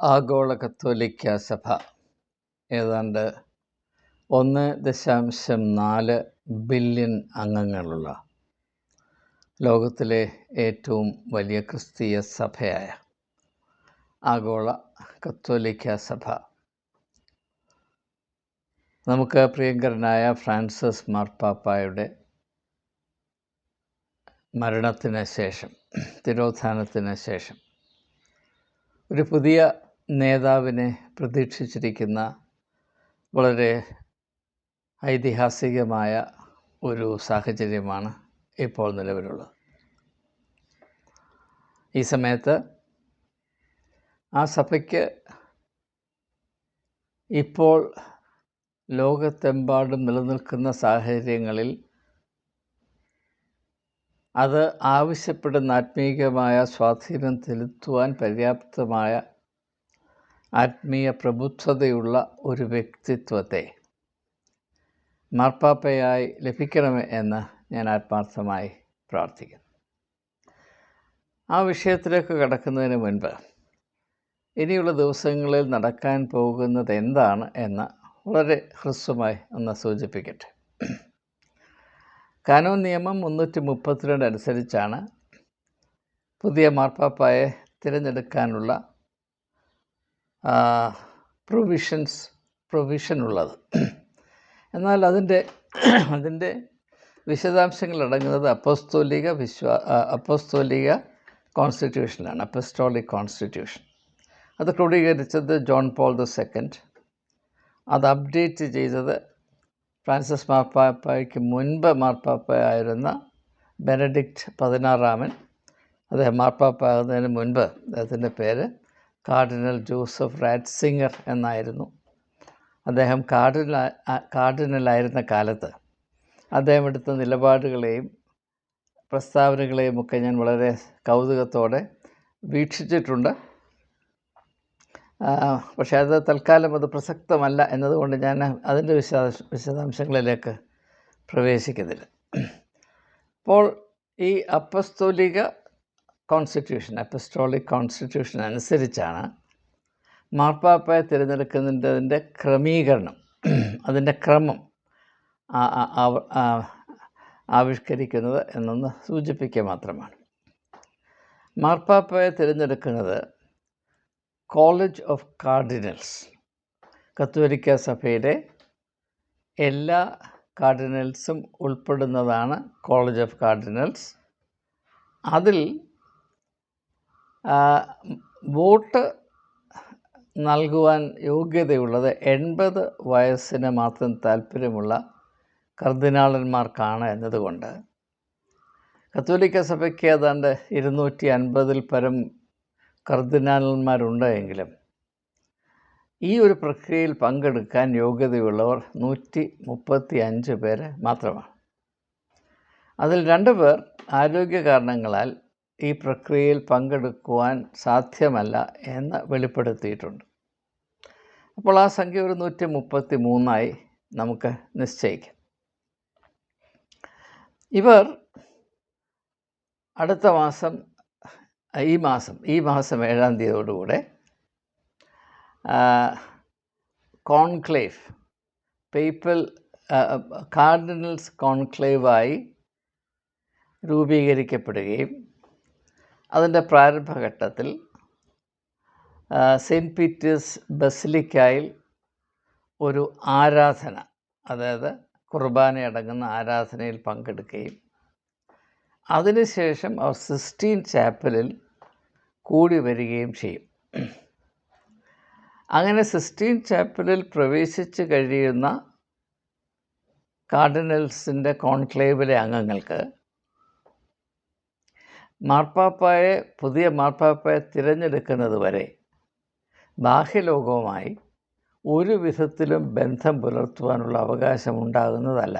ആഗോള കത്തോലിക്ക സഭ. ഏതാണ്ട് ഒന്ന് ദശാംശം നാല് ബില്യൺ അംഗങ്ങളുള്ള ലോകത്തിലെ ഏറ്റവും വലിയ ക്രിസ്തീയ സഭയായ ആഗോള കത്തോലിക്ക സഭ. നമുക്ക് പ്രിയങ്കരനായ ഫ്രാൻസിസ് മാർപ്പാപ്പായുടെ മരണത്തിന് ശേഷം തിരോധാനത്തിന് ശേഷം ഒരു പുതിയ നേതാവിനെ പ്രതീക്ഷിച്ചിരിക്കുന്ന വളരെ ഐതിഹാസികമായ ഒരു സാഹചര്യമാണ് ഇപ്പോൾ നിലവിലുള്ളത്. ഈ സമയത്ത് ആ സഭയ്ക്ക് ഇപ്പോൾ ലോകത്തെമ്പാടും നിലനിൽക്കുന്ന സാഹചര്യങ്ങളിൽ അത് ആവശ്യപ്പെടുന്ന ആത്മീയമായ സ്വാധീനം ചെലുത്തുവാൻ പര്യാപ്തമായ ആത്മീയ പ്രബുദ്ധതയുള്ള ഒരു വ്യക്തിത്വത്തെ മാർപ്പാപ്പയായി ലഭിക്കണമേ എന്ന് ഞാൻ ആത്മാർത്ഥമായി പ്രാർത്ഥിക്കുന്നു. ആ വിഷയത്തിലേക്ക് കടക്കുന്നതിന് മുൻപ് ഇനിയുള്ള ദിവസങ്ങളിൽ നടക്കാൻ പോകുന്നത് എന്താണ് എന്ന് വളരെ ഹ്രസ്വമായി ഒന്ന് സൂചിപ്പിക്കട്ടെ. കാനോ നിയമം മുന്നൂറ്റി മുപ്പത്തിരണ്ട് അനുസരിച്ചാണ് പുതിയ മാർപ്പാപ്പായെ തിരഞ്ഞെടുക്കാനുള്ള പ്രൊവിഷൻസ് പ്രൊവിഷൻ ഉള്ളത്. എന്നാൽ അതിന്റെ അതിന്റെ വിശദാംശങ്ങൾ അടങ്ങുന്നത് അപ്പോസ്തോലിക വിശ്വാ അപ്പോസ്തോലിക കോൺസ്റ്റിറ്റ്യൂഷനാണ് അപ്പസ്റ്റോളിക് കോൺസ്റ്റിറ്റ്യൂഷൻ. അത് ക്രോഡീകരിച്ചത് ജോൺ പോൾ ദ സെക്കൻഡ്. അത് അപ്ഡേറ്റ് ചെയ്തത് ഫ്രാൻസിസ് മാർപ്പാപ്പയ്ക്ക് മുൻപ് മാർപ്പാപ്പയായിരുന്ന ബെനഡിക്റ്റ് പതിനാറാമൻ. അദ്ദേഹം മാർപ്പാപ്പ ആകുന്നതിന് മുൻപ് അദ്ദേഹത്തിന്റെ പേര് കാർഡിനൽ ജോസഫ് റാറ്റ്സിംഗർ എന്നായിരുന്നു. അദ്ദേഹം കാർഡിനൽ കാർഡിനലായിരുന്ന കാലത്ത് അദ്ദേഹം എടുത്ത നിലപാടുകളെയും പ്രസ്താവനകളെയും ഒക്കെ ഞാൻ വളരെ കൗതുകത്തോടെ വീക്ഷിച്ചിട്ടുണ്ട്. പക്ഷേ അത് തൽക്കാലം അത് പ്രസക്തമല്ല എന്നതുകൊണ്ട് ഞാൻ അതിന്റെ വിശദ വിശദാംശങ്ങളിലേക്ക് പ്രവേശിക്കുന്നില്ല. അപ്പോൾ ഈ അപ്പസ്തോലിക കോൺസ്റ്റിറ്റ്യൂഷൻ അപ്പസ്റ്റോളിക് കോൺസ്റ്റിറ്റ്യൂഷൻ അനുസരിച്ചാണ് മാർപ്പാപ്പയെ തിരഞ്ഞെടുക്കുന്നതിന്റെ ക്രമീകരണം അതിന്റെ ക്രമം ആവിഷ്കരിക്കുന്നത് എന്നൊന്ന് സൂചിപ്പിക്കുക മാത്രമാണ്. മാർപ്പാപ്പയെ തിരഞ്ഞെടുക്കുന്നത് കോളേജ് ഓഫ് കാർഡിനൽസ് കത്തോലിക്ക സഭയിലെ എല്ലാ കാർഡിനൽസും ഉൾപ്പെടുന്നതാണ് കോളേജ് ഓഫ് കാർഡിനൽസ് അതിൽ വോട്ട് നൽകുവാൻ യോഗ്യതയുള്ളത് എൺപത് വയസ്സിന് മാത്രം താല്പര്യമുള്ള കർദിനാളന്മാർക്കാണ് എന്നതുകൊണ്ട്. കത്തോലിക്ക സഭയ്ക്ക് ഏതാണ്ട് ഇരുന്നൂറ്റി അൻപതിൽ പരം കർദിനാളന്മാരുണ്ട് എങ്കിലും ഈ ഒരു പ്രക്രിയയിൽ പങ്കെടുക്കാൻ യോഗ്യതയുള്ളവർ നൂറ്റി മുപ്പത്തി അഞ്ച് പേര് മാത്രമാണ്. അതിൽ രണ്ട് പേർ ആരോഗ്യ കാരണങ്ങളാൽ ഈ പ്രക്രിയയിൽ പങ്കെടുക്കുവാൻ സാധ്യമല്ല എന്ന് വെളിപ്പെടുത്തിയിട്ടുണ്ട്. അപ്പോൾ ആ സംഖ്യ ഒരു നൂറ്റി മുപ്പത്തി മൂന്നായി നമുക്ക് നിശ്ചയിക്കാം. ഇവർ അടുത്ത മാസം ഈ മാസം ഈ മാസം ഏഴാം തീയതിയോടുകൂടെ കോൺക്ലേവ് പേപ്പൽ കാർഡിനൽസ് കോൺക്ലേവായി രൂപീകരിക്കപ്പെടുകയും അതിന്റെ പ്രാരംഭഘട്ടത്തിൽ സെന്റ് പീറ്റേഴ്സ് ബസിലിക്കായിൽ ഒരു ആരാധന അതായത് കുർബാന അടങ്ങുന്ന ആരാധനയിൽ പങ്കെടുക്കുകയും അതിനുശേഷം അവർ സിസ്റ്റീൻ ചാപ്പലിൽ കൂടി വരികയും ചെയ്യും. അങ്ങനെ സിസ്റ്റീൻ ചാപ്പലിൽ പ്രവേശിച്ച് കഴിയുന്ന കാർഡിനൽസിന്റെ കോൺക്ലേവിലെ അംഗങ്ങൾക്ക് മാർപ്പാപ്പായെ പുതിയ മാർപ്പാപ്പായെ തിരഞ്ഞെടുക്കുന്നത് വരെ ബാഹ്യലോകവുമായി ഒരു വിധത്തിലും ബന്ധം പുലർത്തുവാനുള്ള അവകാശം ഉണ്ടാകുന്നതല്ല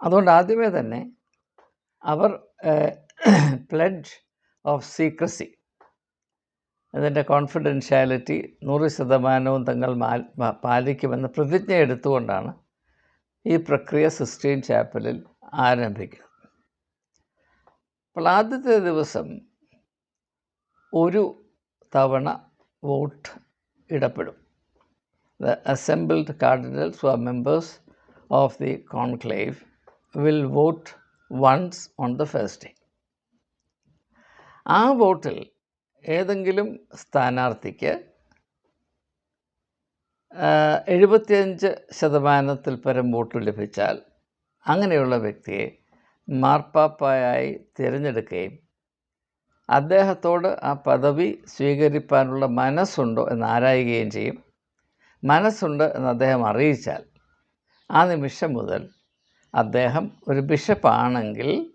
അതുകൊണ്ട് ആദ്യമേ തന്നെ അവർ പ്ലഡ് ഓഫ് സീക്രസി അതിന്റെ കോൺഫിഡൻഷ്യാലിറ്റി നൂറ് ശതമാനവും തങ്ങൾ പാലിക്കുമെന്ന് പ്രതിജ്ഞ എടുത്തുകൊണ്ടാണ് ഈ പ്രക്രിയ സിസ്റ്റീൻ ചാപ്പലിൽ ആരംഭിക്കുന്നത്. അപ്പോൾ ആദ്യത്തെ ദിവസം ഒരു തവണ വോട്ട് ഇടപെടും the assembled cardinals are members of the conclave will vote once on the first day ആ വോട്ടിൽ ഏതെങ്കിലും സ്ഥാനാർത്ഥിക്ക് എഴുപത്തിയഞ്ച് ശതമാനത്തിൽ പരം വോട്ട് ലഭിച്ചാൽ അങ്ങനെയുള്ള വ്യക്തിയെ മാർപ്പാപ്പായായി തിരഞ്ഞെടുക്കുകയും അദ്ദേഹത്തോട് ആ പദവി സ്വീകരിപ്പാനുള്ള മനസ്സുണ്ടോ എന്ന് ആരായുകയും ചെയ്യും. മനസ്സുണ്ട് എന്ന് അദ്ദേഹം അറിയിച്ചാൽ ആ നിമിഷം മുതൽ അദ്ദേഹം ഒരു ബിഷപ്പാണെങ്കിൽ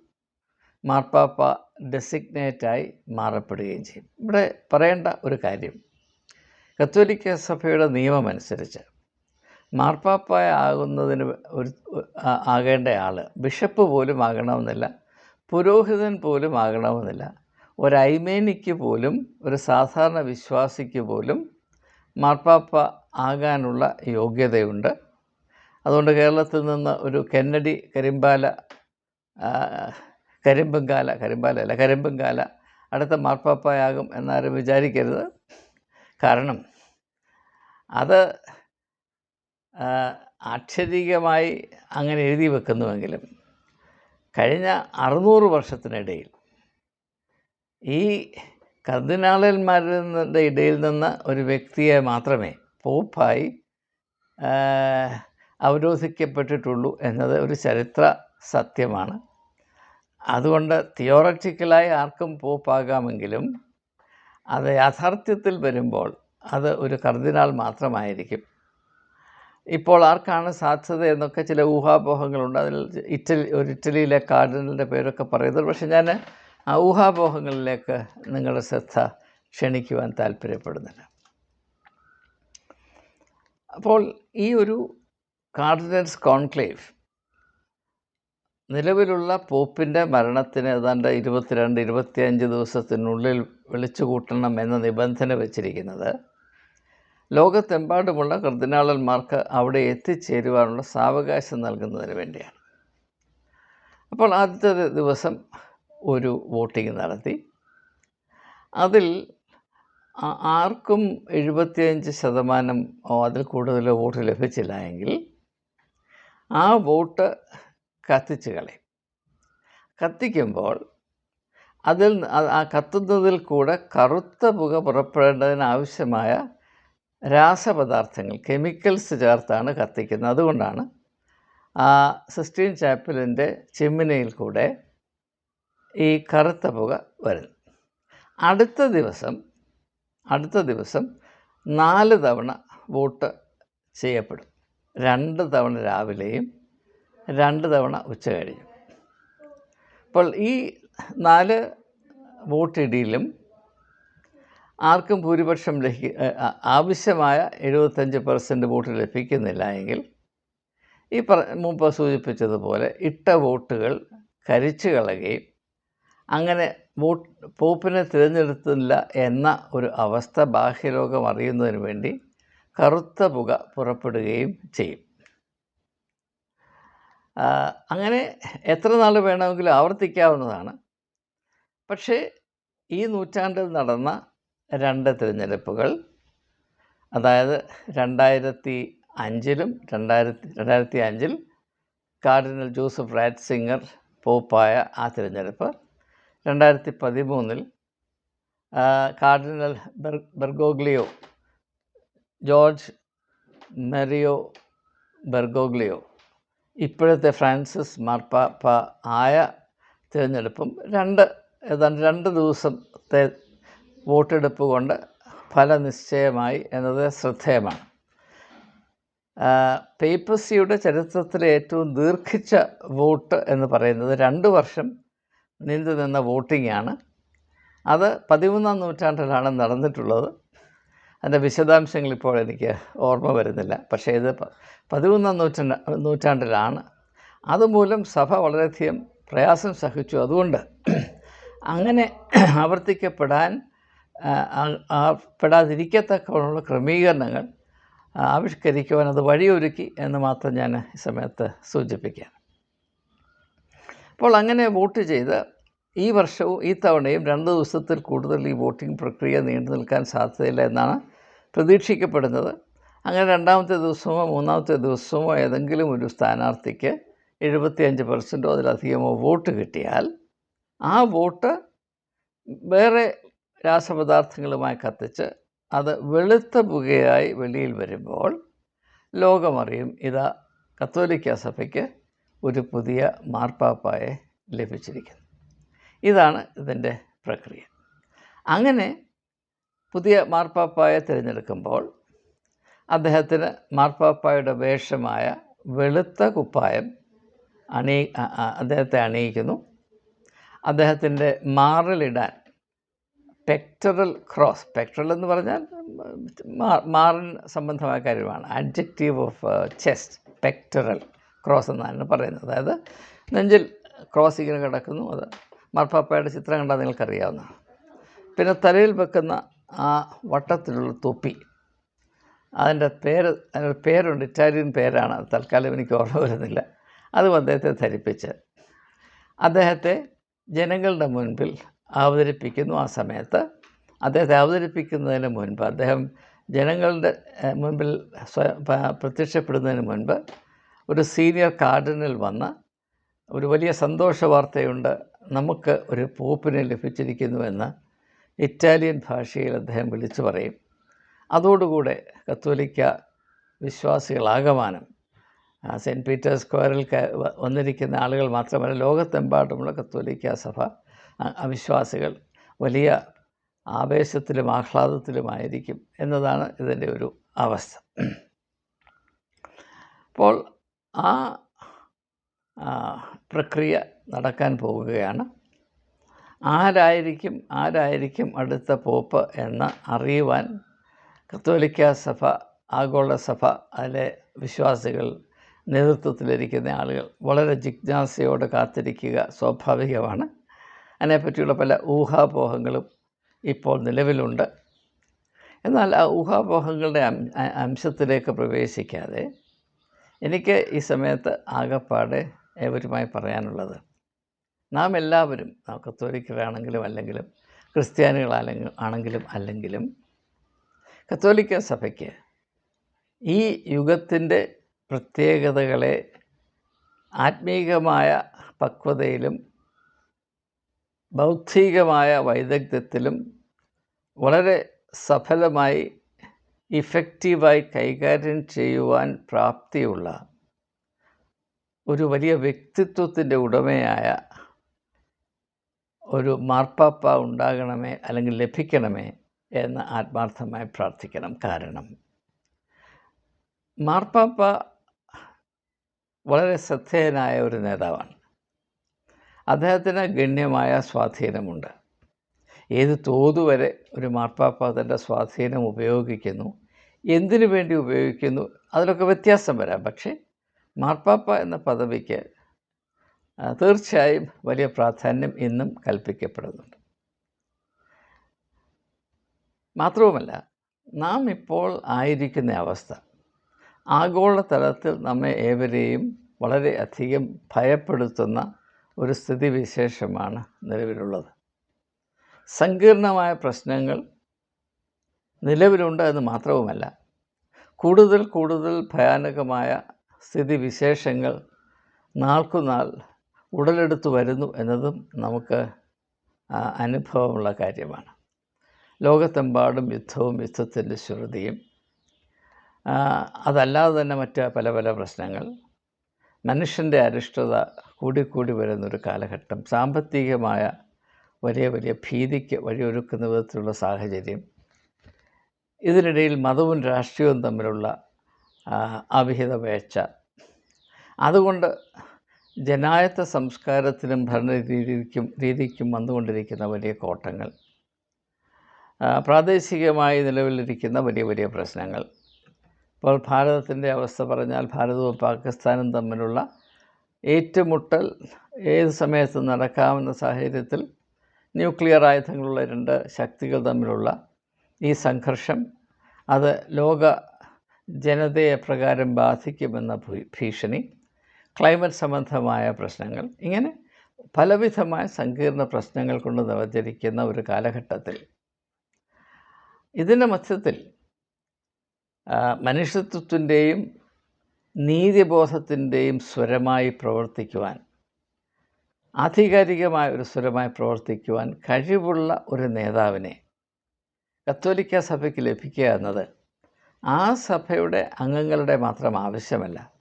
മാർപ്പാപ്പ ഡെസിഗ്നേറ്റായി മാറപ്പെടുകയും ചെയ്യും. ഇവിടെ പറയേണ്ട ഒരു കാര്യം കത്തോലിക്ക സഭയുടെ നിയമമനുസരിച്ച് മാർപ്പാപ്പായ ആകുന്നതിന് ഒരു ആകേണ്ട ആൾ ബിഷപ്പ് പോലും ആകണമെന്നില്ല. പുരോഹിതൻ പോലും ആകണമെന്നില്ല. ഒരു ഐമേനിക്ക് പോലും ഒരു സാധാരണ വിശ്വാസിക്ക് പോലും മാർപ്പാപ്പ ആകാനുള്ള യോഗ്യതയുണ്ട്. അതുകൊണ്ട് കേരളത്തിൽ നിന്ന് ഒരു കെന്നഡി കരിമ്പാല കരിമ്പങ്കാല കരിമ്പാല അല്ല കരിമ്പങ്കാല അടുത്ത മാർപ്പാപ്പായാകും എന്നാരും വിചാരിക്കരുത്. കാരണം അത് ആക്ഷരികമായി അങ്ങനെ എഴുതി വെക്കുന്നുവെങ്കിലും കഴിഞ്ഞ അറുന്നൂറ് വർഷത്തിനിടയിൽ ഈ കർദിനാളന്മാരുടെ ഇടയിൽ നിന്ന് ഒരു വ്യക്തിയെ മാത്രമേ പോപ്പായി അവരോധിക്കപ്പെട്ടിട്ടുള്ളൂ എന്നത് ഒരു ചരിത്ര സത്യമാണ്. അതുകൊണ്ട് തിയോററ്റിക്കലായി ആർക്കും പോപ്പാകാമെങ്കിലും അത് യാഥാർത്ഥ്യത്തിൽ വരുമ്പോൾ അത് ഒരു കർദിനാൾ മാത്രമായിരിക്കും. ഇപ്പോൾ ആർക്കാണ് സാധ്യത എന്നൊക്കെ ചില ഊഹാപോഹങ്ങളുണ്ട്. അതിൽ ഇറ്റലി ഒരു ഇറ്റലിയിലെ കാർഡിനലിന്റെ പേരൊക്കെ പറയുന്നത്. പക്ഷേ ഞാൻ ആ ഊഹാപോഹങ്ങളിലേക്ക് നിങ്ങളുടെ ശ്രദ്ധ ക്ഷണിക്കുവാൻ താല്പര്യപ്പെടുന്നില്ല. അപ്പോൾ ഈ ഒരു കാർഡിനൽസ് കോൺക്ലേവ് നിലവിലുള്ള പോപ്പിന്റെ മരണത്തിന് ഏതാണ്ട് ഇരുപത്തിരണ്ട് ഇരുപത്തിയഞ്ച് ദിവസത്തിനുള്ളിൽ വിളിച്ചു കൂട്ടണം എന്ന നിബന്ധന വച്ചിരിക്കുന്നത് ലോകത്തെമ്പാടുമുള്ള കർദിനാളന്മാർക്ക് അവിടെ എത്തിച്ചേരുവാനുള്ള സാവകാശം നൽകുന്നതിന് വേണ്ടിയാണ്. അപ്പോൾ ആദ്യത്തെ ദിവസം ഒരു വോട്ടിംഗ് നടത്തി. അതിൽ ആർക്കും എഴുപത്തിയഞ്ച് ശതമാനം അതിൽ കൂടുതൽ വോട്ട് ലഭിച്ചില്ല എങ്കിൽ ആ വോട്ട് കത്തിച്ച് കളയും. കത്തിക്കുമ്പോൾ അതിൽ ആ- കത്തുന്നതിൽ കൂടെ കറുത്ത പുക പുറപ്പെടേണ്ടതിന് ആവശ്യമായ രാസപദാർത്ഥങ്ങൾ കെമിക്കൽസ് ചേർത്താണ് കത്തിക്കുന്നത്. അതുകൊണ്ടാണ് ആ സിസ്റ്റീൻ ചാപ്പലിന്റെ ചെമ്മിനയിൽ കൂടെ ഈ കറുത്ത പുക വരുന്നത്. അടുത്ത ദിവസം അടുത്ത ദിവസം നാല് തവണ വോട്ട് ചെയ്യപ്പെടും. രണ്ട് തവണ രാവിലെയും രണ്ട് തവണ ഉച്ച കഴിഞ്ഞും. അപ്പോൾ ഈ നാല് വോട്ടിടിയിലും ആർക്കും ഭൂരിപക്ഷം ലഭി ആവശ്യമായ എഴുപത്തഞ്ച് പെർസെന്റ് വോട്ട് ലഭിക്കുന്നില്ല എങ്കിൽ ഈ പറ മുമ്പ് സൂചിപ്പിച്ചതുപോലെ ഇട്ട വോട്ടുകൾ കരിച്ചു കളയുകയും അങ്ങനെ വോട്ട് പോപ്പിനെ തിരഞ്ഞെടുത്തില്ല എന്ന ഒരു അവസ്ഥ ബാഹ്യലോകം അറിയുന്നതിന് വേണ്ടി കറുത്ത പുക പുറപ്പെടുകയും ചെയ്യും. അങ്ങനെ എത്ര നാൾ വേണമെങ്കിലും ആവർത്തിക്കാവുന്നതാണ്. പക്ഷേ ഈ നൂറ്റാണ്ടിൽ നടന്ന രണ്ട് തിരഞ്ഞെടുപ്പുകൾ. അതായത് രണ്ടായിരത്തി അഞ്ചിലും രണ്ടായിരത്തി രണ്ടായിരത്തി അഞ്ചിൽ കാർഡിനൽ ജോസഫ് റാറ്റ്സിംഗർ പോപ്പായ ആ തിരഞ്ഞെടുപ്പ്. രണ്ടായിരത്തി പതിമൂന്നിൽ കാർഡിനൽ ബെർ ബെർഗോഗ്ലിയോ ജോർജ് മെറിയോ ബെർഗോഗ്ലിയോ. ഇപ്പോഴത്തെ ഫ്രാൻസിസ് മാർപ്പാപ്പ ആയ തിരഞ്ഞെടുപ്പും രണ്ട് ഏതാണ്ട് രണ്ട് ദിവസത്തെ വോട്ടെടുപ്പ് കൊണ്ട് ഫലനിശ്ചയമായി എന്നത് ശ്രദ്ധേയമാണ്. പേപ്പസിയുടെ ചരിത്രത്തിലെ ഏറ്റവും ദീർഘിച്ച വോട്ട് എന്ന് പറയുന്നത് രണ്ട് വർഷം നീണ്ടു നിന്ന വോട്ടിംഗാണ് അത് പതിമൂന്നാം നൂറ്റാണ്ടിലാണ് നടന്നിട്ടുള്ളത്. അതിന്റെ വിശദാംശങ്ങൾ ഇപ്പോൾ എനിക്ക് ഓർമ്മ വരുന്നില്ല. പക്ഷേ ഇത് പതിമൂന്നാം നൂറ്റാണ്ട് നൂറ്റാണ്ടിലാണ്. അതുമൂലം സഭ വളരെയധികം പ്രയാസം സഹിച്ചു. അതുകൊണ്ട് അങ്ങനെ ആവർത്തിക്കപ്പെടാൻ പെടാതിരിക്കത്തക്കവണ്ണമുള്ള ക്രമീകരണങ്ങൾ ആവിഷ്കരിക്കുവാൻ അത് വഴിയൊരുക്കി എന്ന് മാത്രം ഞാൻ ഈ സമയത്ത് സൂചിപ്പിക്കാം. അപ്പോൾ അങ്ങനെ വോട്ട് ചെയ്ത് ഈ വർഷവും ഈ തവണയും രണ്ട് ദിവസത്തിൽ കൂടുതൽ ഈ വോട്ടിംഗ് പ്രക്രിയ നീണ്ടു നിൽക്കാൻ സാധ്യതയില്ല എന്നാണ് പ്രതീക്ഷിക്കപ്പെടുന്നത്. അങ്ങനെ രണ്ടാമത്തെ ദിവസമോ മൂന്നാമത്തെ ദിവസമോ ഏതെങ്കിലും ഒരു സ്ഥാനാർത്ഥിക്ക് എഴുപത്തിയഞ്ച് പെർസെന്റോ അതിലധികമോ വോട്ട് കിട്ടിയാൽ ആ വോട്ട് വേറെ രാസപദാർത്ഥങ്ങളുമായി കത്തിച്ച് അത് വെളുത്ത പുകയായി വെളിയിൽ വരുമ്പോൾ ലോകമറിയും ഇതാ കത്തോലിക്ക സഭയ്ക്ക് ഒരു പുതിയ മാർപ്പാപ്പായെ ലഭിച്ചിരിക്കുന്നു. ഇതാണ് ഇതിന്റെ പ്രക്രിയ. അങ്ങനെ പുതിയ മാർപ്പാപ്പായെ തിരഞ്ഞെടുക്കുമ്പോൾ അദ്ദേഹത്തിന് മാർപ്പാപ്പായുടെ വേഷമായ വെളുത്ത കുപ്പായം അണി അദ്ദേഹത്തെ അണിയിക്കുന്നു. അദ്ദേഹത്തിന്റെ മാറിലിടാൻ പെക്ടറൽ ക്രോസ് പെക്ടറൽ എന്ന് പറഞ്ഞാൽ മാറിൻ സംബന്ധമായ കാര്യമാണ്. Adjective of chest pectoral cross എന്നാണ് പറയുന്നത്. അതായത് നെഞ്ചിൽ ക്രോസ് ഇങ്ങനെ കിടക്കുന്നു. അത് മാർപ്പാപ്പയുടെ ചിത്രം കണ്ടാൽ നിങ്ങൾക്കറിയാവുന്ന. പിന്നെ തലയിൽ വെക്കുന്ന ആ വട്ടത്തിലുള്ള തൊപ്പി. അതിന്റെ പേര് അതിനൊരു പേരുണ്ട്. ഇറ്റാലിയൻ പേരാണ്. തൽക്കാലം എനിക്ക് ഓർമ്മ വരുന്നില്ല. അതും അദ്ദേഹത്തെ ധരിപ്പിച്ച്. അദ്ദേഹത്തെ ജനങ്ങളുടെ മുൻപിൽ അവതരിപ്പിക്കുന്നു ആ സമയത്ത്. അദ്ദേഹത്തെ അവതരിപ്പിക്കുന്നതിന് മുൻപ് അദ്ദേഹം ജനങ്ങളുടെ മുൻപിൽ പ്രത്യക്ഷപ്പെടുന്നതിന് മുൻപ് ഒരു സീനിയർ കാർഡിനൽ വന്ന് ഒരു വലിയ സന്തോഷ വാർത്തയുണ്ട് നമുക്ക് ഒരു പോപ്പിനെ ലഭിച്ചിരിക്കുന്നുവെന്ന് ഇറ്റാലിയൻ ഭാഷയിൽ അദ്ദേഹം വിളിച്ചു പറയും. അതോടുകൂടെ കത്തോലിക്ക വിശ്വാസികളാകമാനം സെന്റ് പീറ്റേഴ്സ് സ്ക്വയറിൽ വന്നിരിക്കുന്ന ആളുകൾ മാത്രമല്ല ലോകത്തെമ്പാടുമുള്ള കത്തോലിക്ക സഭ ആ വലിയ ആവേശത്തിലും ആഹ്ലാദത്തിലുമായിരിക്കും എന്നതാണ് ഇതിന്റെ ഒരു അവസ്ഥ. അപ്പോൾ ആ, പ്രക്രിയ നടക്കാൻ പോവുകയാണ് ആരായിരിക്കും ആരായിരിക്കും അടുത്ത പോപ്പ് എന്ന് അറിയുവാൻ കത്തോലിക്ക സഭ ആഗോള സഭ അതിലെ വിശ്വാസികൾ നേതൃത്വത്തിലിരിക്കുന്ന ആളുകൾ വളരെ ജിജ്ഞാസയോടെ കാത്തിരിക്കുക സ്വാഭാവികമാണ്. അതിനെപ്പറ്റിയുള്ള പല ഊഹാപോഹങ്ങളും ഇപ്പോൾ നിലവിലുണ്ട്. എന്നാൽ ആ ഊഹാപോഹങ്ങളുടെ അംശത്തിലേക്ക് പ്രവേശിക്കാതെ എനിക്ക് ഈ സമയത്ത് ആകപ്പാടെ ഏവരുമായി പറയാനുള്ളത്. നാം എല്ലാവരും കത്തോലിക്കരാണെങ്കിലും അല്ലെങ്കിലും ക്രിസ്ത്യാനികളാണെങ്കിലും ആണെങ്കിലും അല്ലെങ്കിലും കത്തോലിക്ക സഭയ്ക്ക് ഈ യുഗത്തിന്റെ പ്രത്യേകതകളെ ആത്മീകമായ പക്വതയിലും ബൗദ്ധികമായ വൈദഗ്ധ്യത്തിലും വളരെ സഫലമായി ഇഫക്റ്റീവായി കൈകാര്യം ചെയ്യുവാൻ പ്രാപ്തിയുള്ള ഒരു വലിയ വ്യക്തിത്വത്തിന്റെ ഉടമയായ ഒരു മാർപ്പാപ്പ ഉണ്ടാകണമേ അല്ലെങ്കിൽ ലഭിക്കണമേ എന്ന് ആത്മാർത്ഥമായി പ്രാർത്ഥിക്കണം. കാരണം മാർപ്പാപ്പ വളരെ ശ്രദ്ധേയനായ ഒരു നേതാവാണ്. അദ്ദേഹത്തിന് ഗണ്യമായ സ്വാധീനമുണ്ട്. ഏത് തോതുവരെ ഒരു മാർപ്പാപ്പ തന്റെ സ്വാധീനം ഉപയോഗിക്കുന്നു എന്തിനു വേണ്ടി ഉപയോഗിക്കുന്നു അതിലൊക്കെ വ്യത്യാസം വരാം. പക്ഷേ മാർപ്പാപ്പ എന്ന പദവിക്ക് തീർച്ചയായും വലിയ പ്രാധാന്യം ഇന്നും കൽപ്പിക്കപ്പെടുന്നുണ്ട്. മാത്രവുമല്ല നാം ഇപ്പോൾ ആയിരിക്കുന്ന അവസ്ഥ ആഗോളതലത്തിൽ നമ്മെ ഏവരെയും വളരെയധികം ഭയപ്പെടുത്തുന്ന ഒരു സ്ഥിതിവിശേഷമാണ് നിലവിലുള്ളത്. സങ്കീർണമായ പ്രശ്നങ്ങൾ നിലവിലുണ്ട് എന്ന് മാത്രവുമല്ല കൂടുതൽ കൂടുതൽ ഭയാനകമായ സ്ഥിതിവിശേഷങ്ങൾ നാൾക്കുനാൾ ഉടലെടുത്തു വരുന്നു എന്നതും നമുക്ക് അനുഭവമുള്ള കാര്യമാണ്. ലോകത്തെമ്പാടും യുദ്ധവും യുദ്ധത്തിന്റെ ശ്രുതിയും അതല്ലാതെ തന്നെ മറ്റ് പല പല പ്രശ്നങ്ങൾ. മനുഷ്യന്റെ അരിഷ്ടത കൂടിക്കൂടി വരുന്നൊരു കാലഘട്ടം. സാമ്പത്തികമായ വലിയ വലിയ ഭീതിക്ക് വഴിയൊരുക്കുന്ന വിധത്തിലുള്ള സാഹചര്യം. ഇതിനിടയിൽ മതവും രാഷ്ട്രീയവും തമ്മിലുള്ള അവിഹിത വേഴ്ച. അതുകൊണ്ട് ജനായത്ത സംസ്കാരത്തിനും ഭരണരീതിക്കും രീതിക്കും വന്നുകൊണ്ടിരിക്കുന്ന വലിയ കോട്ടങ്ങൾ പ്രാദേശികമായി നിലവിലിരിക്കുന്ന വലിയ വലിയ പ്രശ്നങ്ങൾ. ഇപ്പോൾ ഭാരതത്തിന്റെ അവസ്ഥ പറഞ്ഞാൽ ഭാരതവും പാകിസ്ഥാനും തമ്മിലുള്ള ഏറ്റുമുട്ടൽ ഏത് സമയത്തും നടക്കാവുന്ന സാഹചര്യത്തിൽ ന്യൂക്ലിയർ ആയുധങ്ങളുള്ള രണ്ട് ശക്തികൾ തമ്മിലുള്ള ഈ സംഘർഷം അത് ലോക ജനതയെ പ്രകാരം ബാധിക്കുമെന്ന ഭീഷണി ക്ലൈമറ്റ് സംബന്ധമായ പ്രശ്നങ്ങൾ ഇങ്ങനെ പലവിധമായ സങ്കീർണ പ്രശ്നങ്ങൾ കൊണ്ട് നവചരിക്കുന്ന ഒരു കാലഘട്ടത്തിൽ. ഇതിന്റെ മധ്യത്തിൽ മനുഷ്യത്വത്തിന്റെയും നീതിബോധത്തിന്റെയും സ്വരമായി പ്രവർത്തിക്കുവാൻ ആധികാരികമായ ഒരു സ്വരമായി പ്രവർത്തിക്കുവാൻ കഴിവുള്ള ഒരു നേതാവിനെ കത്തോലിക്ക സഭയ്ക്ക് ലഭിക്കുക എന്നത് ആ സഭയുടെ അംഗങ്ങളുടെ മാത്രം ആവശ്യമല്ല.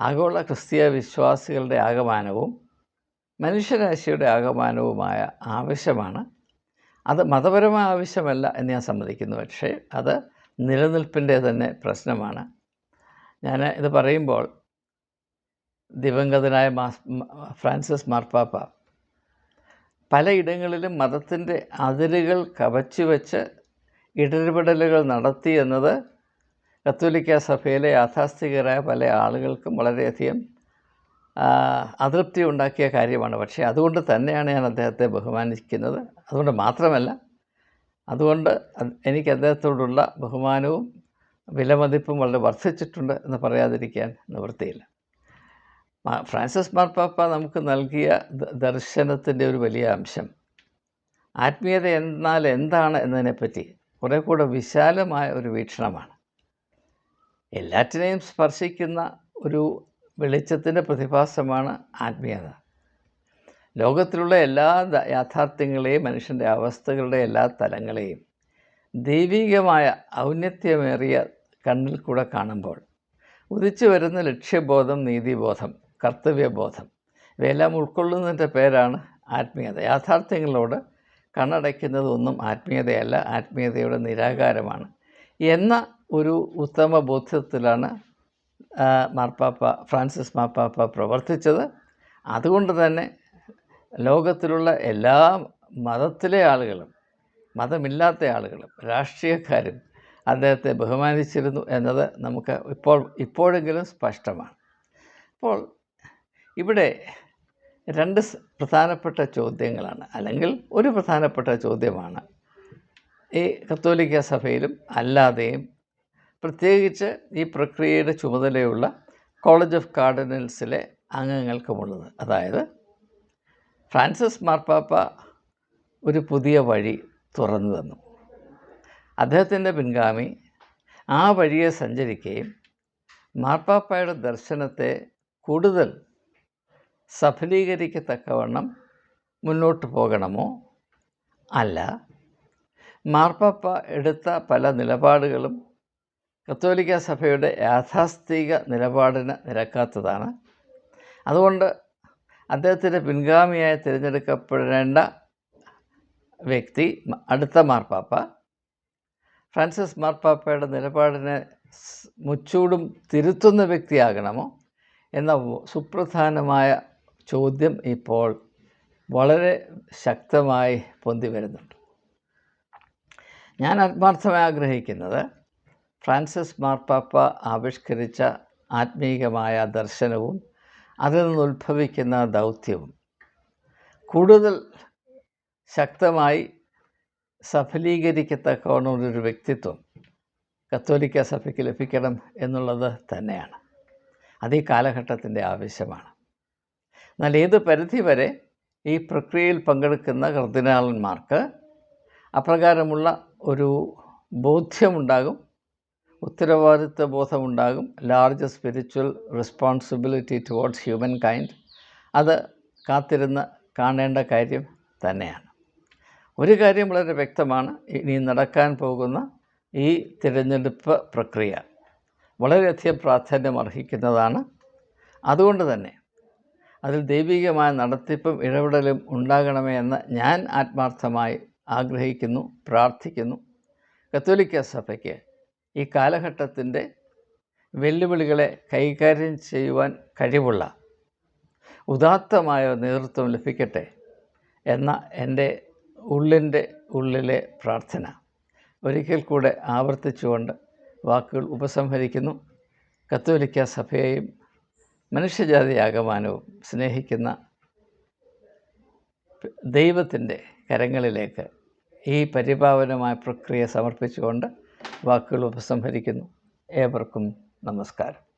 ആഗോള ക്രിസ്തീയ വിശ്വാസികളുടെ ആഗമാനവും മനുഷ്യരാശിയുടെ ആകമാനവുമായ ആവശ്യമാണ്. അത് മതപരമായ ആവശ്യമല്ല എന്ന് ഞാൻ സമ്മതിക്കുന്നു. പക്ഷേ അത് നിലനിൽപ്പിന്റെ തന്നെ പ്രശ്നമാണ്. ഞാൻ ഇത് പറയുമ്പോൾ ദിവംഗതനായ മാസ് ഫ്രാൻസിസ് മാർപ്പാപ്പ പലയിടങ്ങളിലും മതത്തിന്റെ അതിരുകൾ കവച്ചു വെച്ച് ഇടപെടലുകൾ നടത്തി എന്നത് കത്തോലിക്ക സഭയിലെ യാഥാസ്ഥികരായ പല ആളുകൾക്കും വളരെയധികം അതൃപ്തി ഉണ്ടാക്കിയ കാര്യമാണ്. പക്ഷേ അതുകൊണ്ട് തന്നെയാണ് ഞാൻ അദ്ദേഹത്തെ ബഹുമാനിക്കുന്നത്. അതുകൊണ്ട് മാത്രമല്ല അതുകൊണ്ട് അത് എനിക്ക് അദ്ദേഹത്തോടുള്ള ബഹുമാനവും വിലമതിപ്പും വളരെ വർദ്ധിച്ചിട്ടുണ്ട് എന്ന് പറയാതിരിക്കാൻ നിവൃത്തിയില്ല. ഫ്രാൻസിസ് മാർപ്പാപ്പ നമുക്ക് നൽകിയ ദർശനത്തിന്റെ ഒരു വലിയ അംശം. ആത്മീയത എന്നാൽ എന്താണ് എന്നതിനെപ്പറ്റി കുറേ കൂടെ വിശാലമായ ഒരു വീക്ഷണമാണ്. എല്ലാറ്റിനെയും സ്പർശിക്കുന്ന ഒരു വെളിച്ചത്തിന്റെ പ്രതിഭാസമാണ് ആത്മീയത. ലോകത്തിലുള്ള എല്ലാ യാഥാർത്ഥ്യങ്ങളെയും മനുഷ്യന്റെ അവസ്ഥകളുടെ എല്ലാ തലങ്ങളെയും ദൈവികമായ ഔന്നത്യമേറിയ കണ്ണിൽ കൂടെ കാണുമ്പോൾ. ഉദിച്ചു വരുന്ന ലക്ഷ്യബോധം നീതിബോധം കർത്തവ്യബോധം ഇവയെല്ലാം ഉൾക്കൊള്ളുന്നതിന്റെ പേരാണ് ആത്മീയത. യാഥാർത്ഥ്യങ്ങളോട് കണ്ണടയ്ക്കുന്നതൊന്നും ആത്മീയതയല്ല ആത്മീയതയുടെ നിരാകാരമാണ്. എന്ന ഒരു ഉത്തമ ബോധ്യത്തിലാണ് മാർപ്പാപ്പ ഫ്രാൻസിസ് മാർപ്പാപ്പ പ്രവർത്തിച്ചത്. അതുകൊണ്ട് തന്നെ ലോകത്തിലുള്ള എല്ലാ മതത്തിലെ ആളുകളും മതമില്ലാത്ത ആളുകളും രാഷ്ട്രീയക്കാരും അദ്ദേഹത്തെ ബഹുമാനിച്ചിരുന്നു എന്നത് നമുക്ക് ഇപ്പോൾ ഇപ്പോഴെങ്കിലും സ്പഷ്ടമാണ്. അപ്പോൾ ഇവിടെ രണ്ട് പ്രധാനപ്പെട്ട ചോദ്യങ്ങളാണ് അല്ലെങ്കിൽ ഒരു പ്രധാനപ്പെട്ട ചോദ്യമാണ്. ഈ കത്തോലിക്ക സഭയിലും അല്ലാതെയും പ്രത്യേകിച്ച് ഈ പ്രക്രിയയുടെ ചുമതലയുള്ള കോളേജ് ഓഫ് കാർഡിനൽസിലെ അംഗങ്ങൾക്കുമുള്ളത്. അതായത് ഫ്രാൻസിസ് മാർപ്പാപ്പ ഒരു പുതിയ വഴി തുറന്നു തന്നു. അദ്ദേഹത്തിന്റെ പിൻഗാമി ആ വഴിയെ സഞ്ചരിക്കുകയും മാർപ്പാപ്പയുടെ ദർശനത്തെ കൂടുതൽ സഫലീകരിക്കത്തക്കവണ്ണം മുന്നോട്ട് പോകണമോ? അല്ല. മാർപ്പാപ്പ എടുത്ത പല നിലപാടുകളും കത്തോലിക്ക സഭയുടെ യാഥാസ്ഥിക നിലപാടിന് നിരക്കാത്തതാണ്. അതുകൊണ്ട് അദ്ദേഹത്തിന്റെ പിൻഗാമിയായി തിരഞ്ഞെടുക്കപ്പെടേണ്ട വ്യക്തി അടുത്ത മാർപ്പാപ്പ. ഫ്രാൻസിസ് മാർപ്പാപ്പയുടെ നിലപാടിനെ മുച്ചൂടും തിരുത്തുന്ന വ്യക്തിയാകണമോ എന്ന സുപ്രധാനമായ ചോദ്യം ഇപ്പോൾ വളരെ ശക്തമായി പൊന്തി വരുന്നുണ്ട്. ഞാൻ ആത്മാർത്ഥമായി ആഗ്രഹിക്കുന്നത് ഫ്രാൻസിസ് മാർപ്പാപ്പ ആവിഷ്കരിച്ച ആത്മീയമായ ദർശനവും അതിൽ നിന്നുദ്ഭവിക്കുന്ന ദൗത്യവും കൂടുതൽ ശക്തമായി സഫലീകരിക്കത്തക്കവണ്ണം ഒരു വ്യക്തിത്വം കത്തോലിക്ക സഭയ്ക്ക് ലഭിക്കണം എന്നുള്ളത് തന്നെയാണ്. അത് ഈ കാലഘട്ടത്തിന്റെ ആവശ്യമാണ്. എന്നാൽ ഏത് പരിധി വരെ ഈ പ്രക്രിയയിൽ പങ്കെടുക്കുന്ന കർദിനാളന്മാർക്ക് അപ്രകാരമുള്ള ഒരു ബോധ്യമുണ്ടാകും ഉത്തരവാദിത്വ ബോധമുണ്ടാകും large spiritual responsibility towards human kind അത് കാത്തിരുന്ന് കാണേണ്ട കാര്യം തന്നെയാണ്. ഒരു കാര്യം വളരെ വ്യക്തമാണ്. ഇനി നടക്കാൻ പോകുന്ന ഈ തിരഞ്ഞെടുപ്പ് പ്രക്രിയ വളരെയധികം പ്രാധാന്യം അർഹിക്കുന്നതാണ്. അതുകൊണ്ട് തന്നെ അതിൽ ദൈവികമായ നടത്തിപ്പും ഇടപെടലും ഉണ്ടാകണമേ എന്ന് ഞാൻ ആത്മാർത്ഥമായി ആഗ്രഹിക്കുന്നു പ്രാർത്ഥിക്കുന്നു. കത്തോലിക്ക സഭയ്ക്ക് ഈ കാലഘട്ടത്തിന്റെ വെല്ലുവിളികളെ കൈകാര്യം ചെയ്യുവാൻ കഴിവുള്ള ഉദാത്തമായ നേതൃത്വം ലഭിക്കട്ടെ എന്ന എന്റെ ഉള്ളിന്റെ ഉള്ളിലെ പ്രാർത്ഥന. ഒരിക്കൽ കൂടെ ആവർത്തിച്ചുകൊണ്ട് വാക്കുകൾ ഉപസംഹരിക്കുന്നു. കത്തോലിക്ക സഭയെയും മനുഷ്യജാതി ആകമാനവും സ്നേഹിക്കുന്ന ദൈവത്തിന്റെ കരങ്ങളിലേക്ക് ഈ പരിപാവനമായ പ്രക്രിയ സമർപ്പിച്ചുകൊണ്ട് വാക്കുകൾ ഉപസംഹരിക്കുന്നു. ഏവർക്കും നമസ്കാരം.